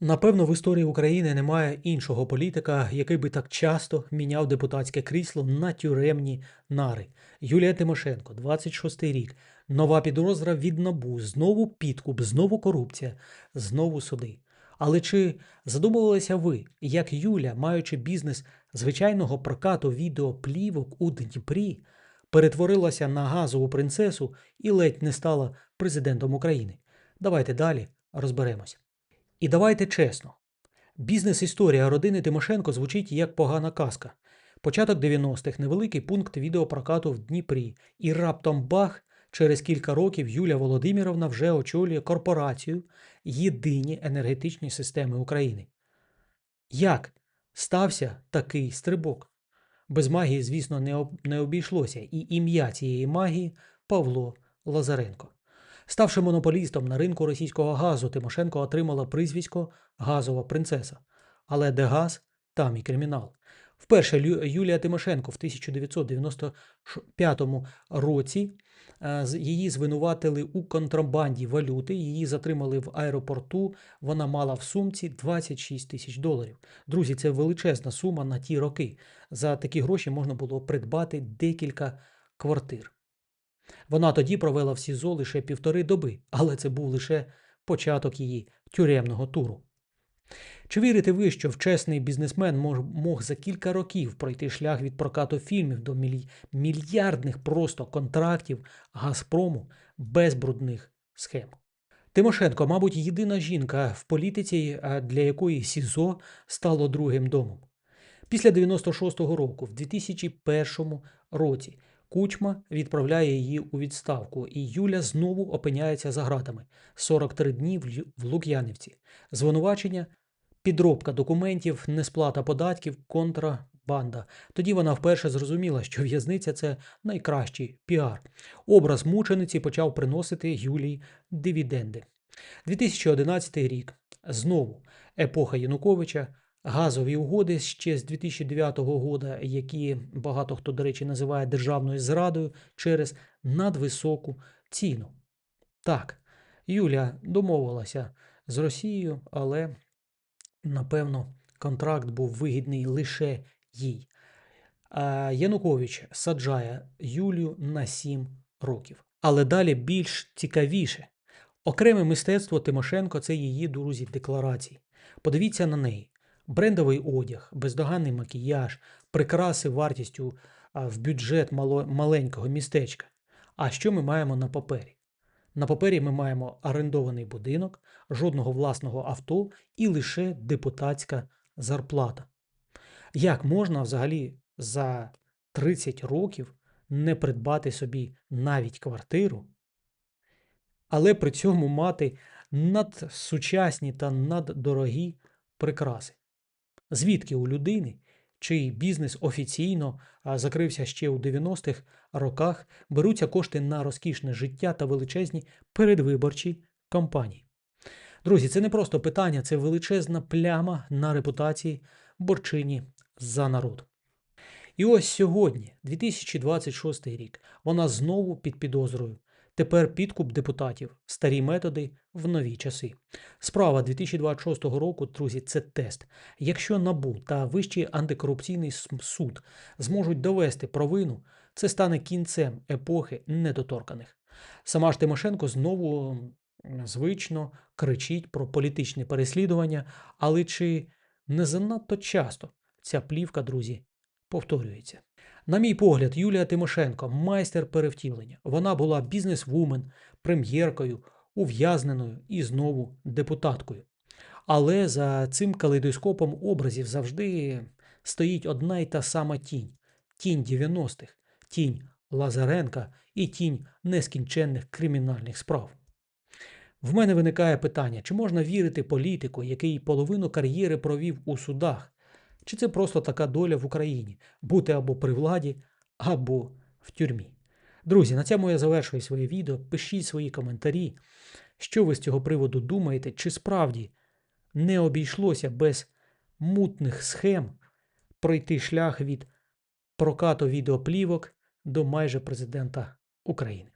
Напевно, в історії України немає іншого політика, який би так часто міняв депутатське крісло на тюремні нари. Юлія Тимошенко, 26-й рік. Нова підозра від НАБУ, знову підкуп, знову корупція, знову суди. Але чи задумувалися ви, як Юля, маючи бізнес звичайного прокату відеоплівок у Дніпрі, перетворилася на газову принцесу і ледь не стала президентом України? Давайте далі розберемося. І давайте чесно. Бізнес-історія родини Тимошенко звучить як погана казка. Початок 90-х, невеликий пункт відеопрокату в Дніпрі. І раптом бах, через кілька років Юля Володимировна вже очолює корпорацію Єдині енергетичні системи України. Як стався такий стрибок? Без магії, звісно, не обійшлося, і ім'я цієї магії Павло Лазаренко. Ставши монополістом на ринку російського газу, Тимошенко отримала прізвисько Газова принцеса. Але де газ, там і кримінал. Вперше Юлія Тимошенко в 1995 році е, її звинуватили у контрабанді валюти, її затримали в аеропорту. Вона мала в сумці 26 тисяч доларів. Друзі, це величезна сума на ті роки. За такі гроші можна було придбати декілька квартир. Вона тоді провела в СІЗО лише півтори доби, але це був лише початок її тюремного туру. Чи вірите ви, що вчесний бізнесмен мог за кілька років пройти шлях від прокату фільмів до мільярдних просто контрактів Газпрому без брудних схем? Тимошенко, мабуть, єдина жінка в політиці, для якої СІЗО стало другим домом. Після 96-го року, в 2001 році, Кучма відправляє її у відставку, і Юля знову опиняється за ґратами 43 дні в Лук'янівці. Звинувачення підробка документів, несплата податків, контрабанда. Тоді вона вперше зрозуміла, що в'язниця це найкращий піар. Образ мучениці почав приносити Юлії дивіденди. 2011 рік знову епоха Януковича. Газові угоди ще з 2009 года, які багато хто, до речі, називає державною зрадою через надвисоку ціну. Так, Юля домовилася з Росією, але напевно контракт був вигідний лише їй. Янукович саджає Юлію на 7 років. Але далі більш цікавіше. Окреме мистецтво Тимошенко це її друзі декларації. Подивіться на неї. Брендовий одяг, бездоганний макіяж, прикраси вартістю в бюджет маленького містечка. А що ми маємо на папері? На папері ми маємо орендований будинок, жодного власного авто і лише депутатська зарплата. Як можна взагалі за 30 років не придбати собі навіть квартиру, але при цьому мати надсучасні та наддорогі прикраси? Звідки у людини, чий бізнес офіційно закрився ще у 90-х роках, беруться кошти на розкішне життя та величезні передвиборчі кампанії? Друзі, це не просто питання, це величезна пляма на репутації борчині за народ. І ось сьогодні, 2026 рік, вона знову під підозрою. Тепер підкуп депутатів, старі методи в нові часи. Справа 2026 року, друзі, це тест. Якщо НАБУ та Вищий антикорупційний суд зможуть довести провину, це стане кінцем епохи недоторканих. Сама ж Тимошенко знову звично кричить про політичне переслідування, але чи не занадто часто ця плівка, друзі, повторюється? На мій погляд, Юлія Тимошенко майстер перевтілення. Вона була бізнес-вумен, прем'єркою, ув'язненою і знову депутаткою. Але за цим калейдоскопом образів завжди стоїть одна й та сама тінь: тінь 90-х, тінь Лазаренка і тінь нескінченних кримінальних справ. В мене виникає питання, чи можна вірити політику, який половину кар'єри провів у судах, чи це просто така доля в Україні бути або при владі, або в тюрмі. Друзі, на цьому я завершую своє відео. Пишіть свої коментарі, що ви з цього приводу думаєте, чи справді не обійшлося без мутних схем пройти шлях від прокату відеоплівок до майже президента України.